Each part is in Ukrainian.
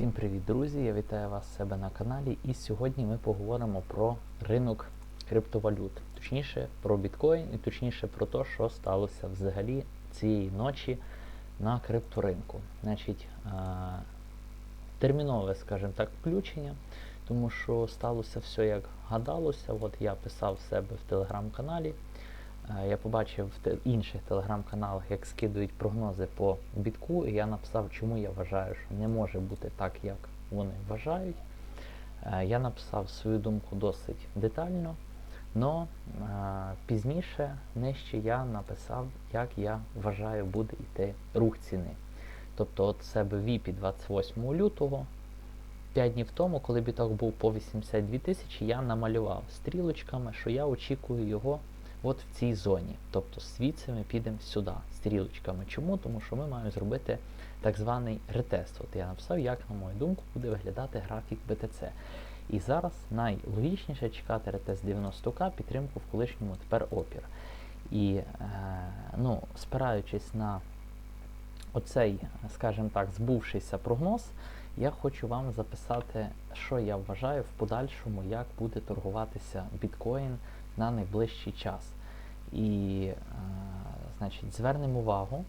Всім привіт, друзі! Я вітаю вас себе на каналі. І сьогодні ми поговоримо про ринок криптовалют, точніше про біткоін і точніше про те, що сталося взагалі цієї ночі на крипторинку. Значить, термінове, скажімо так, включення, тому що сталося все як гадалося. От я писав себе в телеграм-каналі. Я побачив в інших телеграм-каналах, як скидують прогнози по бітку, і я написав, чому я вважаю, що не може бути так, як вони вважають. Е, Я написав свою думку досить детально, але пізніше нижче я написав, як я вважаю буде йти рух ціни. Тобто от себе віпі 28 лютого, 5 днів тому, коли біток був по 82 тисячі, я намалював стрілочками, що я очікую його от в цій зоні. Тобто звідси ми підемо сюди стрілочками. Чому? Тому що ми маємо зробити так званий ретест. От я написав, як, на мою думку, буде виглядати графік BTC. І зараз найлогічніше чекати ретест 90к, підтримку в колишньому тепер опір. І е, ну, спираючись на оцей, скажімо так, збувшийся прогноз, я хочу вам записати, що я вважаю в подальшому, як буде торгуватися біткоін на найближчий час. І, е, значить, звернемо увагу.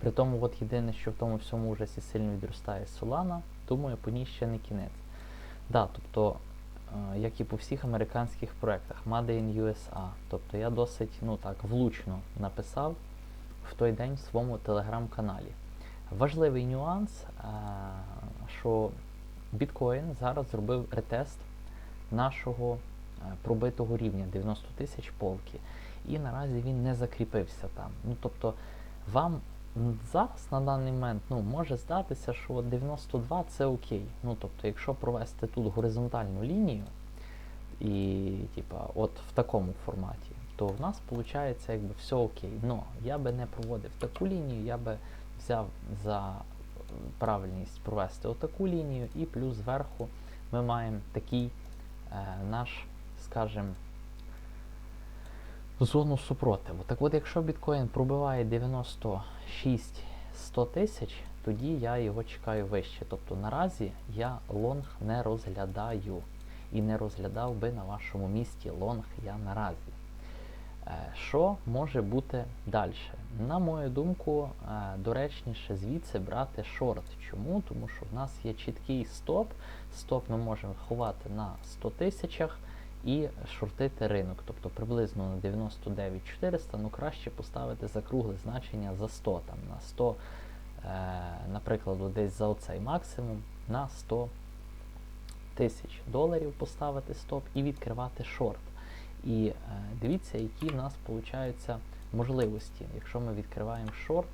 При тому, от єдине, що в тому всьому ужасі сильно відростає Solana, думаю, по ній ще не кінець. Да, тобто, е, як і по всіх американських проєктах, Made in USA. Тобто я досить ну так, влучно написав в той день в своєму телеграм-каналі. Важливий нюанс, е, що біткоін зараз зробив ретест нашого пробитого рівня 90 тисяч полки. І наразі він не закріпився там. Ну тобто вам зараз на даний момент ну, може здатися, що 92 це окей. Ну тобто, якщо провести тут горизонтальну лінію, і типа, от в такому форматі, то в нас виходить якби все окей. Но я би не проводив таку лінію, я би взяв за е, правильність провести отаку лінію, і плюс зверху ми маємо такий е, наш, скажімо, зону супротиву. Так от, якщо біткоін пробиває 96 100 тисяч, тоді я його чекаю вище. Тобто наразі я лонг не розглядаю. І не розглядав би на вашому місці лонг я наразі. Е, Що може бути далі? На мою думку, е, доречніше звідси брати шорт. Чому? Тому що в нас є чіткий стоп. Стоп ми можемо ховати на 100 тисячах і шортити ринок. Тобто приблизно на 99 400, ну краще поставити закругле значення за 100, там на 100, е, наприклад, десь за оцей максимум на 100 тисяч доларів поставити стоп і відкривати шорт. І е, дивіться, які в нас виходять можливості, якщо ми відкриваємо шорт,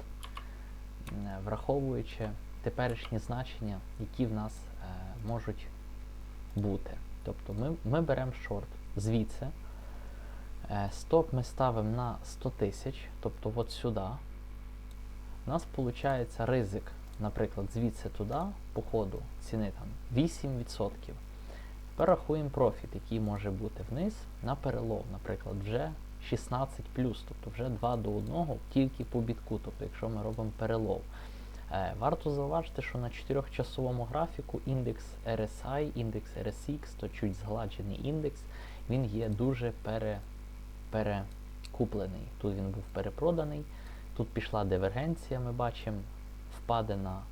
е, враховуючи теперішні значення, які в нас е, можуть бути. Тобто ми, ми беремо шорт звідси. Е, стоп ми ставимо на 100 тисяч, тобто от сюди. У нас виходить ризик, наприклад, звідси туди, по ходу ціни там 8%. Тепер рахуємо профіт, який може бути вниз на перелов, наприклад, вже 16 тобто вже 2 до 1 тільки по бітку, тобто якщо ми робимо перелов. Е, Варто зауважити, що на 4-часовому графіку індекс RSI, індекс RSX, то чуть згладжений індекс, він є дуже пере, перекуплений. Тут він був перепроданий, тут пішла дивергенція, ми бачимо, впадена,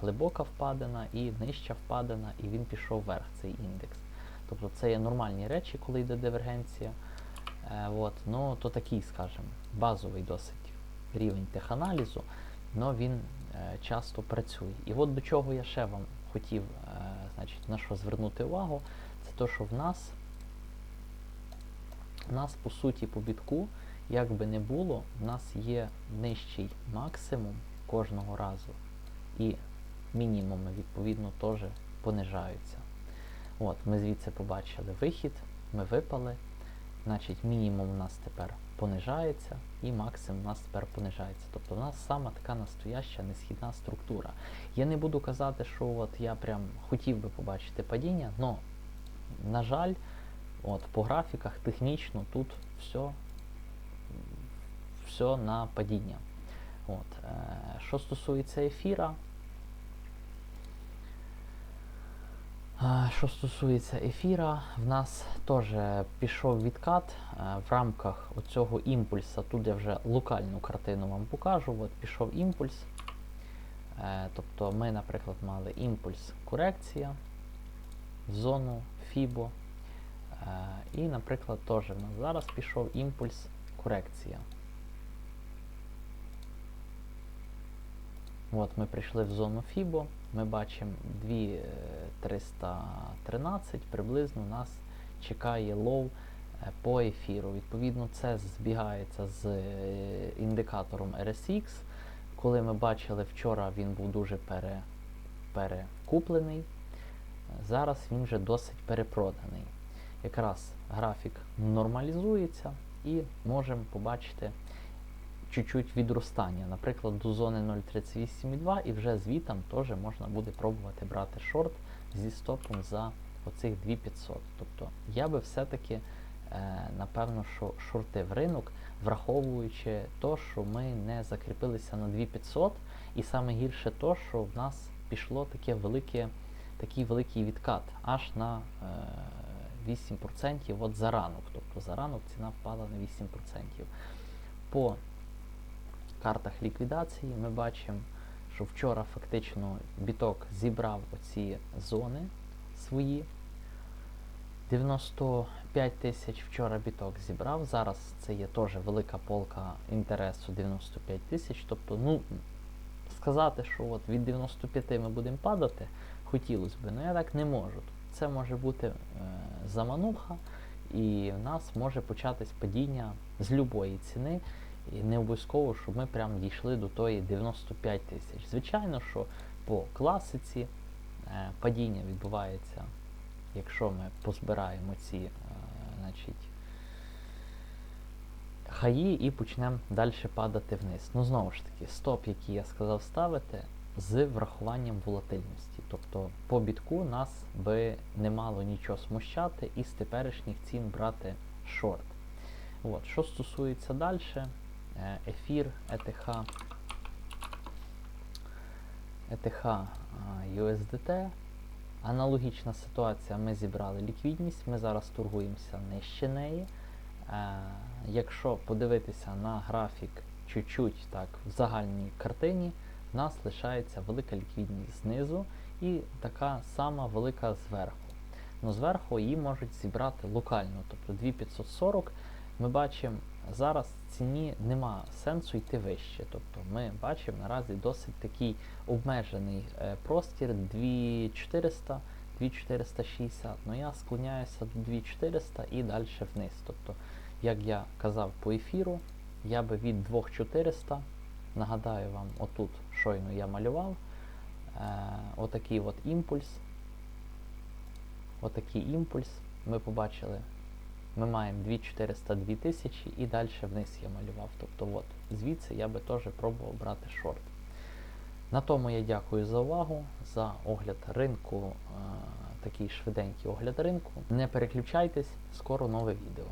глибока впадина і нижча впадина, і він пішов вверх, цей індекс. Тобто це є нормальні речі, коли йде дивергенція. Е, от, ну, то такий, скажімо, базовий досить рівень теханалізу, але він часто працює. І от до чого я ще вам хотів е, значить, на що звернути увагу, це те, що в нас, в нас по суті по бітку, як би не було, в нас є нижчий максимум кожного разу, і мінімуми, відповідно, теж понижаються. От, ми звідси побачили вихід, ми випали. Значить, мінімум у нас тепер понижається і максимум у нас тепер понижається. Тобто в нас сама така настояща несхідна структура. Я не буду казати, що от я прям хотів би побачити падіння, але, на жаль, от по графіках технічно тут все, все на падіння. От, е, що стосується ефіра, Що стосується ефіра, в нас теж пішов відкат е, в рамках оцього імпульса. Тут я вже локальну картину вам покажу. От пішов імпульс. Е, Тобто ми, наприклад, мали імпульс корекція зону FIBO. Е, І, наприклад, теж в нас зараз пішов імпульс корекція. От ми прийшли в зону FIBO, ми бачимо 2313, приблизно нас чекає лоу е, по ефіру. Відповідно, це збігається з е, індикатором RSX. Коли ми бачили вчора, він був дуже пере, перекуплений. Зараз він вже досить перепроданий. Якраз графік нормалізується і можемо побачити чуть-чуть відростання, наприклад, до зони 0,38,2 і вже звітом теж можна буде пробувати брати шорт зі стопом за оцих 2500. Тобто я би все-таки, е, напевно, що шортив ринок, враховуючи то, що ми не закріпилися на 2500, і саме гірше то, що в нас пішло таке велике, такий великий відкат аж на е, 8% от за ранок. Тобто за ранок ціна впала на 8%. По картах ліквідації ми бачимо, що вчора фактично біток зібрав оці зони свої. 95 тисяч вчора біток зібрав. Зараз це є теж велика полка інтересу 95 тисяч. Тобто, ну, сказати, що от від 95 ми будемо падати, хотілося б, але я так не можу. Це може бути е, замануха, і в нас може початись падіння з любої ціни. І не обов'язково, щоб ми прям дійшли до тої 95 тисяч. Звичайно, що по класиці е, падіння відбувається, якщо ми позбираємо ці е, значить, хаї і почнемо далі падати вниз. Ну, знову ж таки, стоп, який я сказав ставити, з врахуванням волатильності. Тобто по бітку нас би не мало нічого смущати і з теперішніх цін брати шорт. От, Що стосується далі, ефір, ETH, ETH USDT. Аналогічна ситуація, ми зібрали ліквідність, ми зараз торгуємося нижче неї. Е, Якщо подивитися на графік чуть-чуть так в загальній картині, в нас лишається велика ліквідність знизу і така сама велика зверху. Ну, Зверху її можуть зібрати локально, тобто 2540. Ми бачимо, зараз ціні нема сенсу йти вище. Тобто ми бачимо наразі досить такий обмежений е, простір 2400, 2460. Ну я склоняюся до 2400 і далі вниз. Тобто, як я казав по ефіру, я би від 2400, нагадаю вам, отут щойно я малював, е, отакий от імпульс. Отакий імпульс. Ми побачили ми маємо 2402 тисячі і далі вниз я малював. Тобто от, звідси я би теж пробував брати шорт. На тому я дякую за увагу, за огляд ринку, е такий швиденький огляд ринку. Не переключайтесь, скоро нове відео.